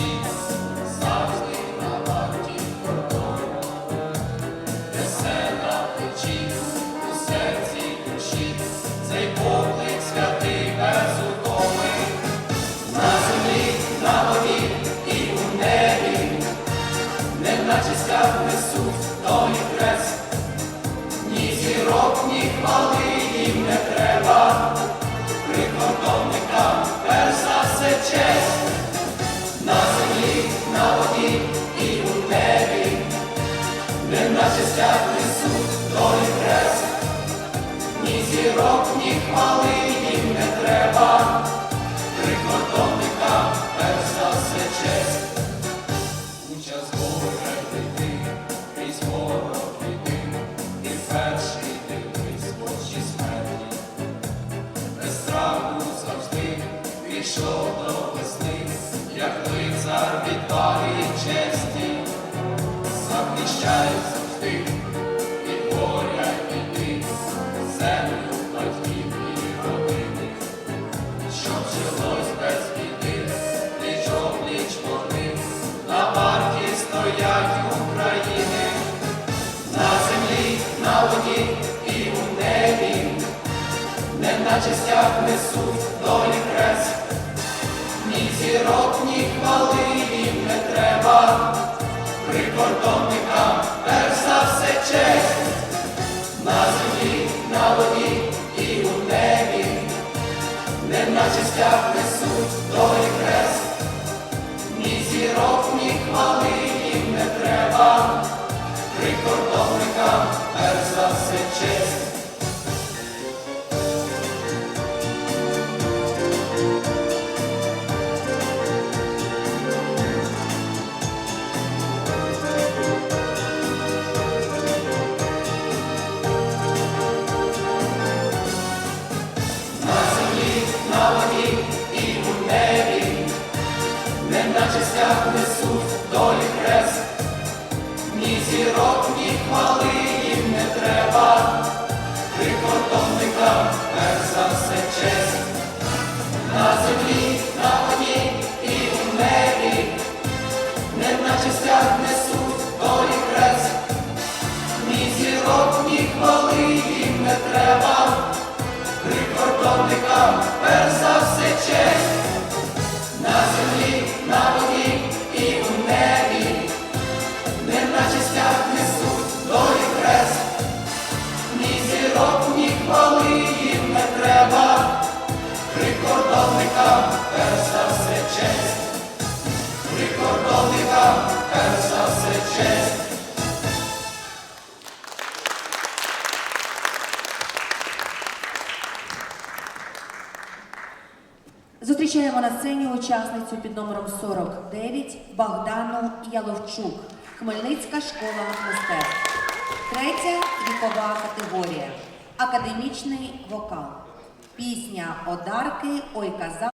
X. лицар честі, захищай завжди. Від горя іди, землю батьків родини, щоб жилось без біди, пліч вони, на варті стоять України, на землі, на воді і у небі, неначе стяг несуть долі хрест, ні зірок, ні хвали їм не треба, прикордонникам перш за все честь, на землі, на воді і у небі, неначе стяг несуть долі хрест, ні зірок, ні хвали їм не треба, прикордонникам перш за все честь. Перш за все честь, Зустрічаємо на сцені учасницю під номером 49 Богдану Яловчук, Хмельницька школа мистецтв. Третя вікова категорія. Академічний вокал. Пісня Одарки Ой каза.